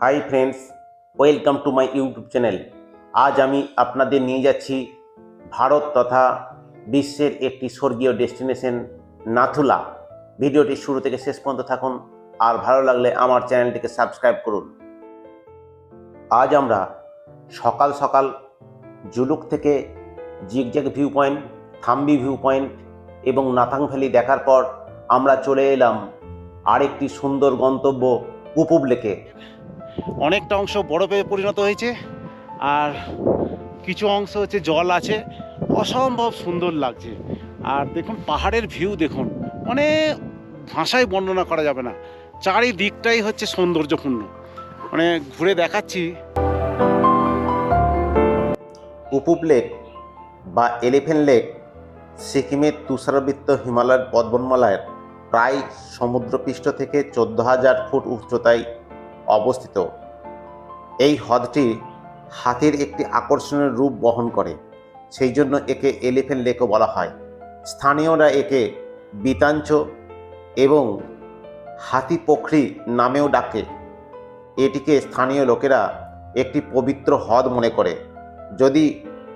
Hi friends welcome to my YouTube channel আজ আমি আপনাদের নিয়ে যাচ্ছি ভারত তথা বিশ্বের একটি স্বর্গীয় ডেস্টিনেশন নাথুলা। ভিডিওটি শুরু থেকে শেষ পর্যন্ত থাকুন আর ভালো লাগলে আমার চ্যানেলটিকে সাবস্ক্রাইব করুন। আজ আমরা সকাল সকাল জুলুক থেকে zigzag view point Thambi view point এবং নাথাং ভ্যালি দেখার পর আমরা চলে এলাম আরেকটি সুন্দর গন্তব্য কুপুব লেকে অনেকটা অংশ বরফে পরিণত হয়েছে। আর কিছু অংশ হচ্ছে জল আছে। অসম্ভব সুন্দর লাগছে। আর দেখুন, পাহাড়ের ভিউ দেখুন। মানে ভাষায় বর্ণনা করা যাবে না। চারিদিকটাই হচ্ছে সৌন্দর্যপূর্ণ। মানে ঘুরে দেখাচ্ছি। কুপুব লেক বা এলিফেন্ট লেক সিকিমের তুষারাবৃত্ত হিমালয়ের পর্বতমালার প্রায় সমুদ্রপৃষ্ঠ থেকে চোদ্দ হাজার ফুট উচ্চতায় অবস্থিত। এই হ্রদটি হাতির একটি আকর্ষণীয় রূপ বহন করে, সেই জন্য একে এলিফেন্ট লেকও বলা হয়। স্থানীয়রা একে বিতাঞ্চ এবং হাতি পোখরি নামেও ডাকে। এটিকে স্থানীয় লোকেরা একটি পবিত্র হ্রদ মনে করে, যদি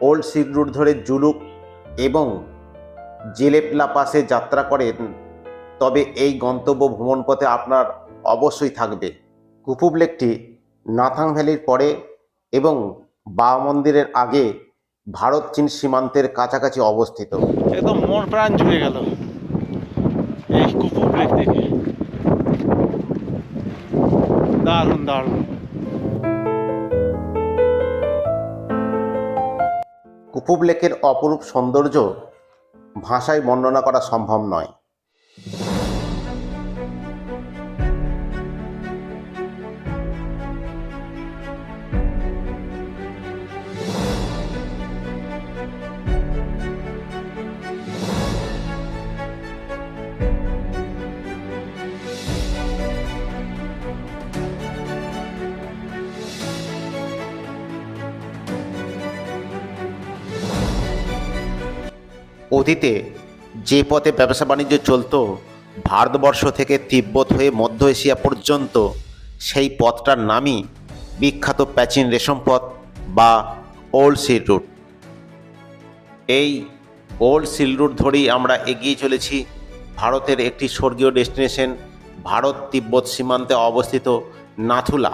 ওল্ড সিক রুট ধরে জুলুক এবং জেলেপলা পাশে যাত্রা করেন, তবে এই গন্তব্য ভ্রমণ পথে আপনার অবশ্যই থাকবে। কুপুব লেকটি নাথাং ভ্যালির পরে এবং বা মন্দিরের আগে ভারত চীন সীমান্তের কাছাকাছি অবস্থিত। একদম মন প্রাণ জুড়ে গেল এই কুপুর লেক দেখে দারুণ দারুণ। কুপুব লেকের অপরূপ সৌন্দর্য ভাষায় বর্ণনা করা সম্ভব নয়। অতীতে যে পথে ব্যবসা বাণিজ্য চলতো, ভারতবর্ষ থেকে তিব্বত হয়ে মধ্য এশিয়া পর্যন্ত সেই পথটার নামই বিখ্যাত প্রাচীন রেশম পথ বা ওল্ড সিল রুট। এই ওল্ড সিল রুট ধরেই আমরা এগিয়ে চলেছি ভারতের একটি স্বর্গীয় ডেস্টিনেশন ভারত তিব্বত সীমান্তে অবস্থিত নাথুলা।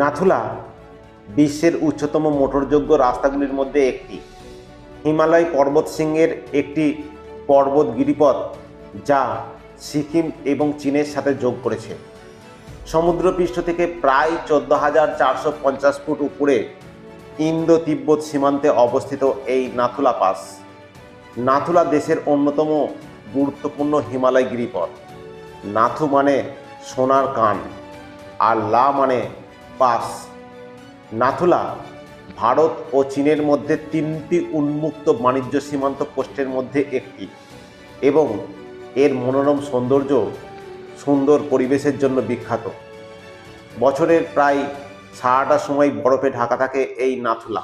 নাথুলা বিশ্বের উচ্চতম মোটরযোগ্য রাস্তাগুলির মধ্যে একটি। হিমালয় পর্বত সিংহের একটি পর্বত গিরিপথ যা সিকিম এবং চীনের সাথে যোগ করেছে। সমুদ্রপৃষ্ঠ থেকে প্রায় চোদ্দ হাজার চারশো পঞ্চাশ ফুট উপরে ইন্দো তিব্বত সীমান্তে অবস্থিত এই নাথুলা পাস। নাথুলা দেশের অন্যতম গুরুত্বপূর্ণ হিমালয় গিরিপথ। নাথু মানে সোনার কান আর লা মানে পাস। নাথুলা, ভারত ও চীনের মধ্যে তিনটি উন্মুক্ত বাণিজ্য সীমান্ত পোস্টের মধ্যে একটি এবং এর মনোরম সৌন্দর্য সুন্দর পরিবেশের জন্য বিখ্যাত। বছরের প্রায় সারাটা সময় বরফে ঢাকা থাকে এই নাথুলা।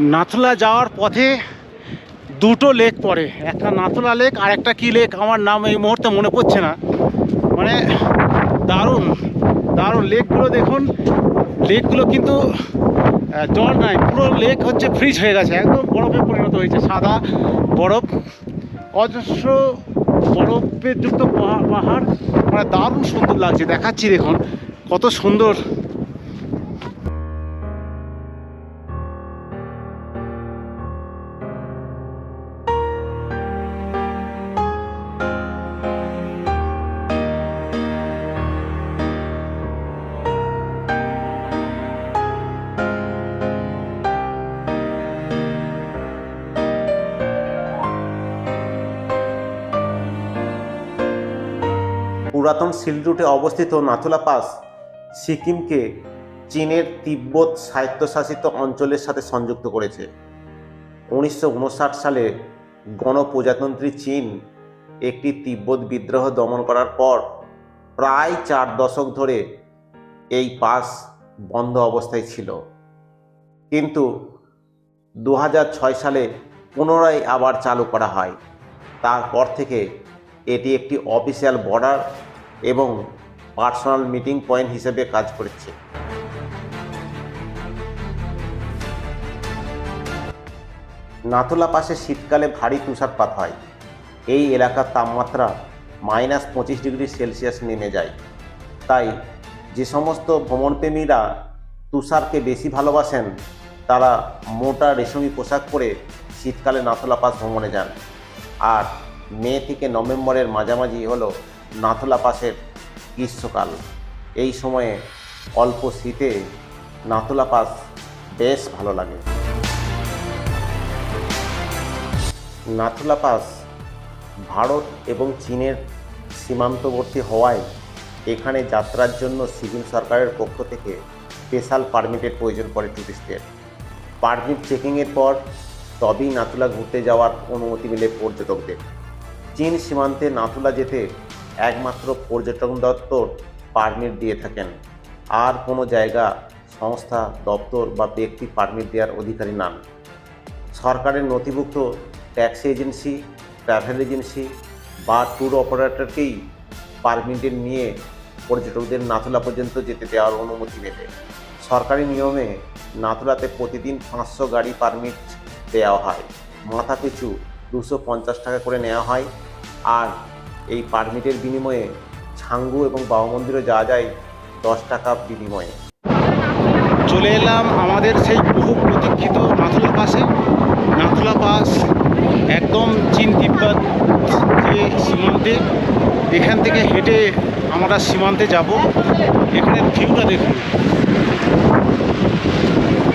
নাথুলা যাওয়ার পথে দুটো লেক পড়ে। একটা নাথুলা লেক আর একটা কী লেক? আমার নাম এই মুহূর্তে মনে পড়ছে না। মানে দারুণ দারুণ। লেকগুলো দেখুন, লেকগুলো কিন্তু জল নাই। পুরো লেক হচ্ছে ফ্রিজ হয়ে গেছে। একদম বরফে পরিণত হয়েছে। সাদা বরফ, অজস্র বরফের যুক্ত পাহা- পাহাড়। মানে দারুণ সুন্দর লাগছে। দেখাচ্ছি দেখুন, কত সুন্দর। পুরাতন সিল্ক রুটে অবস্থিত নাথুলা পাস, সিকিমকে চীনের তিব্বত স্বায়ত্তশাসিত অঞ্চলের সাথে সংযুক্ত করেছে। উনিশশো উনষাট সালে গণপ্রজাতন্ত্রী চীন একটি তিব্বত বিদ্রোহ দমন করার পর প্রায় চার দশক ধরে এই পাস বন্ধ অবস্থায় ছিল। কিন্তু দু হাজার ছয় সালে পুনরায় আবার চালু করা হয়। তারপর থেকে এটি একটি অফিসিয়াল বর্ডার এবং পার্সোনাল মিটিং পয়েন্ট হিসেবে কাজ করছে। নাথুলা পাশে শীতকালে ভারী তুষারপাত হয়। এই এলাকার তাপমাত্রা মাইনাস পঁচিশ ডিগ্রি সেলসিয়াস নেমে যায়। তাই যে সমস্ত ভ্রমণপ্রেমীরা তুষারকে বেশি ভালোবাসেন, তারা মোটা রেশমি পোশাক পরে শীতকালে নাথুলা পাস ভ্রমণে যান। আর মে থেকে নভেম্বরের মাঝামাঝি হলো নাথুলা পাসের গ্রীষ্মকাল। এই সময়ে অল্প শীতে নাথুলা পাস বেশ ভালো লাগে। নাথুলা পাস ভারত এবং চীনের সীমান্তবর্তী হওয়ায় এখানে যাত্রার জন্য সিকিম সরকারের পক্ষ থেকে স্পেশাল পারমিটের প্রয়োজন পড়ে ট্যুরিস্টদের পারমিট চেকিংয়ের পর তবেই নাথুলা ঘুরতে যাওয়ার অনুমতি মিলে পর্যটকদের। চীন সীমান্তে নাথুলা যেতে একমাত্র পর্যটন দপ্তর পারমিট দিয়ে থাকেন। আর কোনো জায়গা, সংস্থা, দপ্তর বা ব্যক্তি পারমিট দেওয়ার অধিকারী নান সরকারের নথিভুক্ত ট্যাক্সি এজেন্সি ট্রাভেল এজেন্সি বা ট্যুর অপারেটরকেই পারমিটের নিয়ে পর্যটকদের নাথুলা পর্যন্ত যেতে দেওয়ার অনুমতি মেলে। সরকারি নিয়মে নাথুলাতে প্রতিদিন পাঁচশো গাড়ি পারমিট দেওয়া হয়। মাথা পিছু দুশো পঞ্চাশ টাকা করে নেওয়া হয়। আর এই পারমিটের বিনিময়ে ছাঙ্গু এবং বাবা মন্দিরে যাওয়া যায় দশ টাকা বিনিময়ে। চলে এলাম আমাদের সেই বহু প্রতীক্ষিত নাথুলা পাশে। নাথুলা পাস একদম চীন তিব্বত যে সীমান্তে। এখান থেকে হেঁটে আমরা সীমান্তে যাব। এখানে ভিউটা দেখুন।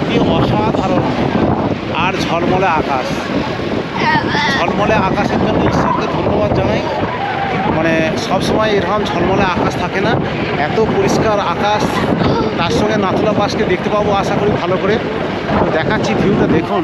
কি অসাধারণ। আর ঝলমলে আকাশ। ঝলমলে আকাশের জন্য ঈশ্বরকে ধন্যবাদ জানাই। মানে সবসময় এরকম ঝলমলে আকাশ থাকে না। এত পরিষ্কার আকাশ, তার সঙ্গে নাথুলা পাশকে দেখতে পাবো আশা করি ভালো করে। দেখাচ্ছি ভিউটা, দেখুন।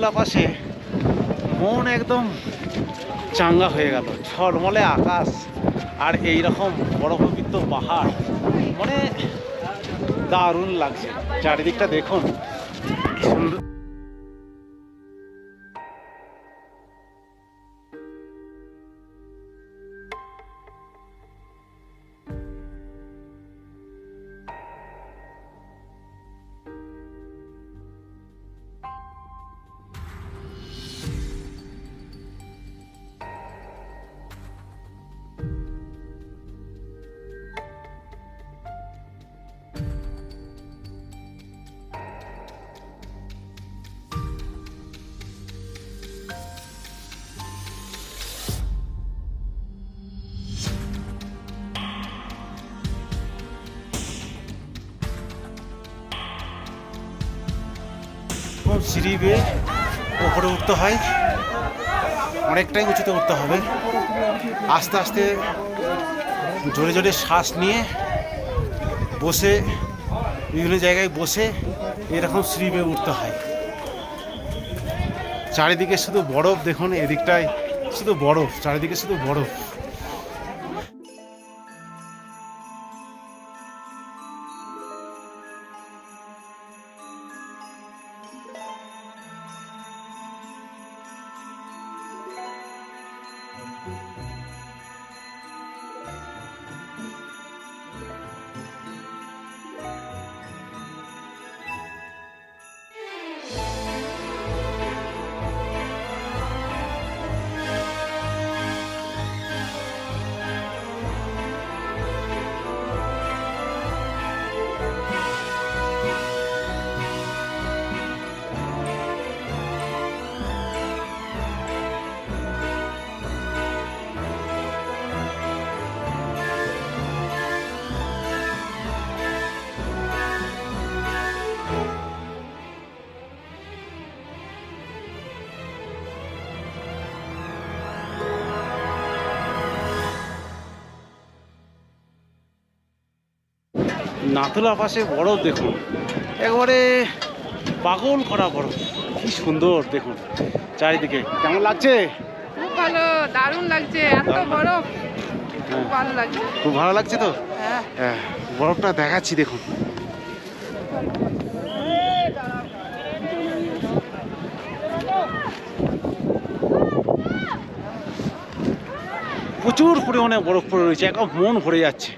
নাথুলা পাশে মন একদম চাঙ্গা হয়ে গেল। ঝলমলে আকাশ আর এই রকম বরফবিদ্ধ পাহাড়। মানে দারুণ লাগছে। চারিদিকটা দেখুন সুন্দর। সিঁড়ি বেয়ে ওপরে উঠতে হয়। অনেকটাই উঁচুতে উঠতে হবে। আস্তে আস্তে জোরে জোরে শ্বাস নিয়ে বসে, বিভিন্ন জায়গায় বসে এরকম সিঁড়ি বেয়ে উঠতে হয়। চারিদিকে শুধু বরফ, দেখুন, এদিকটায় শুধু বরফ, চারিদিকে শুধু বরফ। নাথুলা পাশে বরফ দেখুন। একবারে পাগল করা বরফ কি সুন্দর দেখুন। চারিদিকে। কেমন লাগছে? খুব ভালো দারুণ লাগছে। এত বরফ। হ্যাঁ। খুব ভালো লাগছে। খুব ভালো লাগছে তো? হ্যাঁ। হ্যাঁ বরফটা দেখাচ্ছি দেখুন। প্রচুর পরিমাণে বরফ পড়ে রয়েছে একদম মন ভরে যাচ্ছে।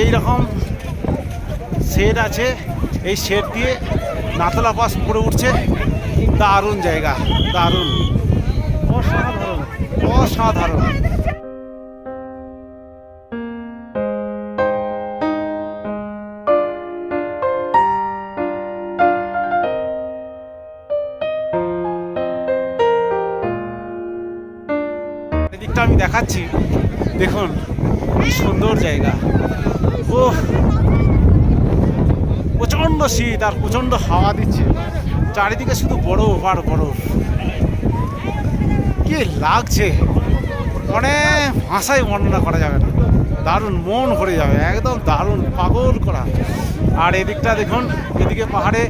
এই রকম শেড আছে। এই শেড দিয়ে নাতলা পাস পড়ে উঠছে। দারুণ জায়গা, দারুণ। অসাধারণ অসাধারণ। এদিকটা আমি দেখাচ্ছি। দেখুন, কি সুন্দর জায়গা ও প্রচণ্ড শীত আর প্রচণ্ড হাওয়া দিচ্ছে। চারিদিকে শুধু বরফ আর বরফ। কি লাগছে? মানে ভাষায় বর্ণনা করা যাবে না। দারুণ মন ভরে যাবে, একদম দারুণ পাগল করা। আর এদিকটা দেখুন, এদিকে পাহাড়ে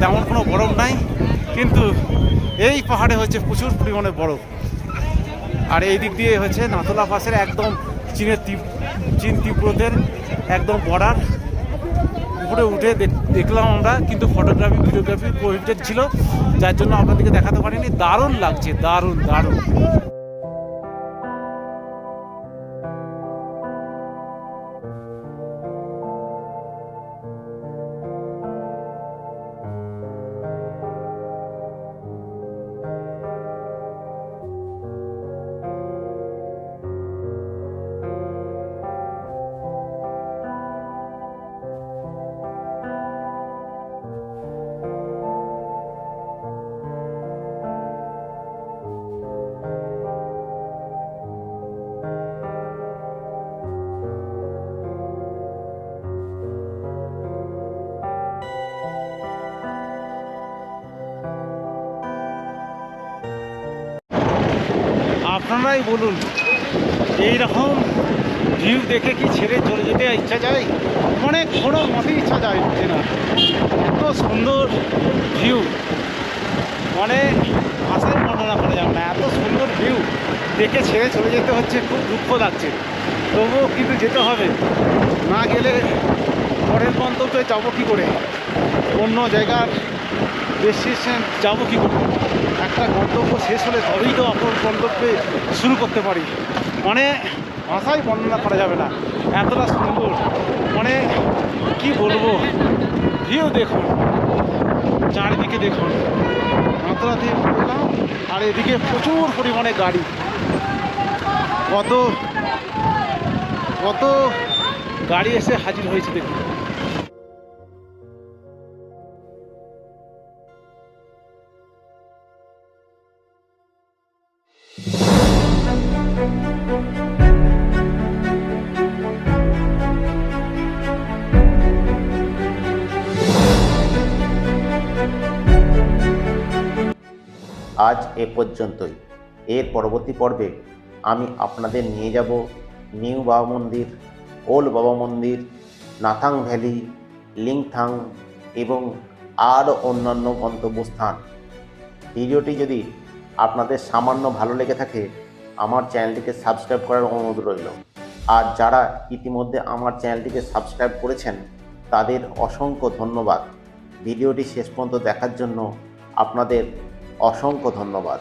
তেমন কোনো বরফ নাই, কিন্তু এই পাহাড়ে হচ্ছে প্রচুর পরিমাণে বরফ। আর এই দিক দিয়ে হচ্ছে নাথুলা পাশের একদম চীনের চীন তিব্বতের একদম বর্ডার উপরে উঠে দেখলাম আমরা, কিন্তু ফটোগ্রাফি ভিডিওগ্রাফি প্রোহিবিটেড ছিল, যার জন্য আপনাদেরকে দেখাতে পারিনি। দারুণ লাগছে, দারুণ দারুণ। আপনারাই বলুন এই রকম ভিউ দেখে কি ছেড়ে চলে যেতে ইচ্ছা যায়? মানে কোনো মতেই ইচ্ছা যায় না এত সুন্দর ভিউ মানে ভাষায় বর্ণনা করা যাবে না, এত সুন্দর ভিউ দেখে ছেড়ে চলে যেতে হচ্ছে, খুব দুঃখ লাগছে। তবুও কিন্তু যেতে হবে। না গেলে পরের গন্তব্যে যাব কী করে? অন্য জায়গার ডেস্টিনেশন যাব কী করে? একটা গন্তব্য শেষ হলে তবেই তো অপর গন্তব্যে শুরু করতে পারি। মানে ভাষায় বর্ণনা করা যাবে না। এতটা সুন্দর। মানে কি বলব? ভিউ দেখুন। চারিদিকে দেখুন। মাত্রা দিয়ে বললাম, আর এদিকে প্রচুর পরিমাণে গাড়ি। কত কত গাড়ি এসে হাজির হয়েছে দেখুন। আজ এ পর্যন্তই। এর পরবর্তী পর্বে আমি আপনাদের নিয়ে যাব নিউ বাবা মন্দির, ওল্ড বাবা মন্দির, নাথাং ভ্যালি, লিংথাং এবং আরও অন্যান্য গন্তব্যস্থান। ভিডিওটি যদি আপনাদের সামান্য ভালো লেগে থাকে, আমার চ্যানেলটিকে সাবস্ক্রাইব করার অনুরোধ রইল। আর যারা ইতিমধ্যে আমার চ্যানেলটিকে সাবস্ক্রাইব করেছেন, তাদের অসংখ্য ধন্যবাদ। ভিডিওটি শেষ পর্যন্ত দেখার জন্য আপনাদের অসংখ্য ধন্যবাদ।